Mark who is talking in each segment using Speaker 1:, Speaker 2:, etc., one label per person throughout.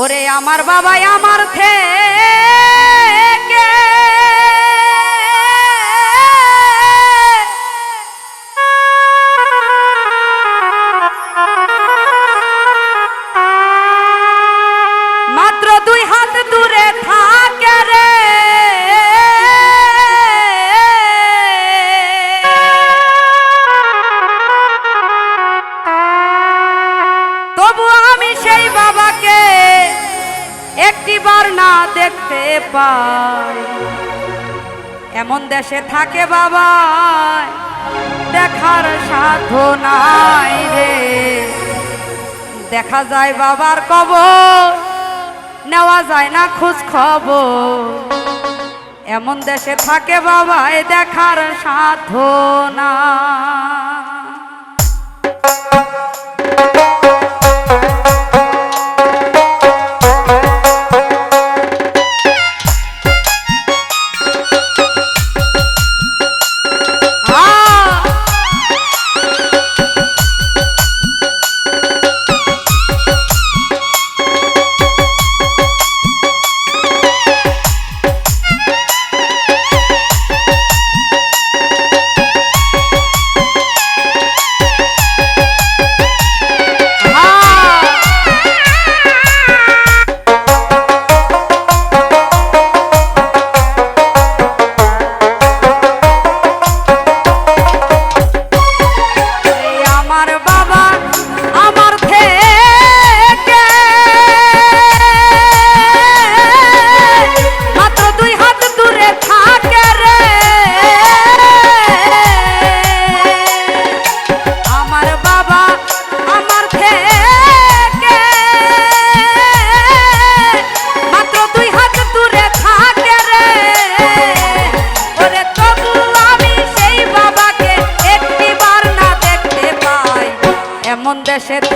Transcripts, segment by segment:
Speaker 1: ওরে আমার বাবাই আমার থেকে। মাত্র দুই হাত দূরে থাকে রে। একটিবার না দেখতে পাই এমন দেশে থাকে বাবা, দেখার সাধ্য নাই রে। দেখা যায় বাবার কবর, নেওয়া যায় না খোঁজ খবর এমন দেশে থাকে বাবাই দেখার সাধ্য না এমন দেশে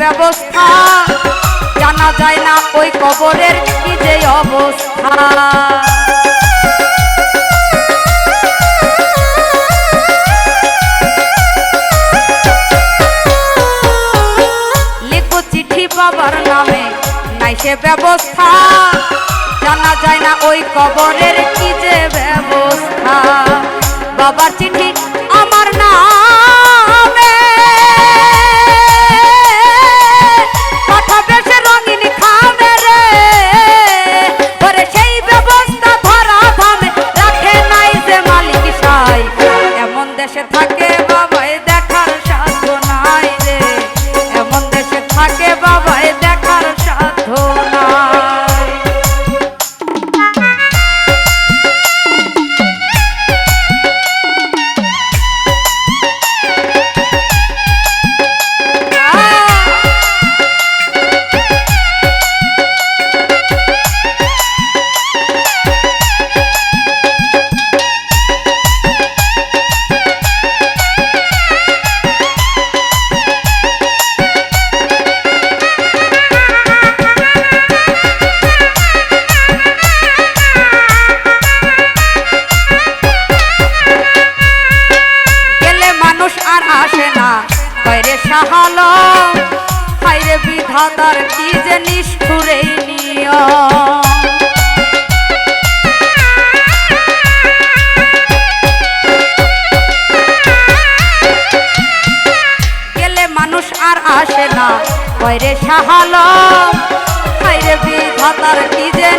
Speaker 1: ব্যবস্থা। জানা যায় না ওই কবরের কি যে অবস্থা। লিখো চিঠি বাবার নামে, নাই সে ব্যবস্থা। জানা যায় না ওই কবরের কি যে ব্যবস্থা। বাবার চিঠি আসে না। সাহাল বিধাতার কি যে নিষ্ঠুরেই নিয়ম। মানুষ আর আসে না। বাইরে সাহাল বাইরে বিধাতার কি যে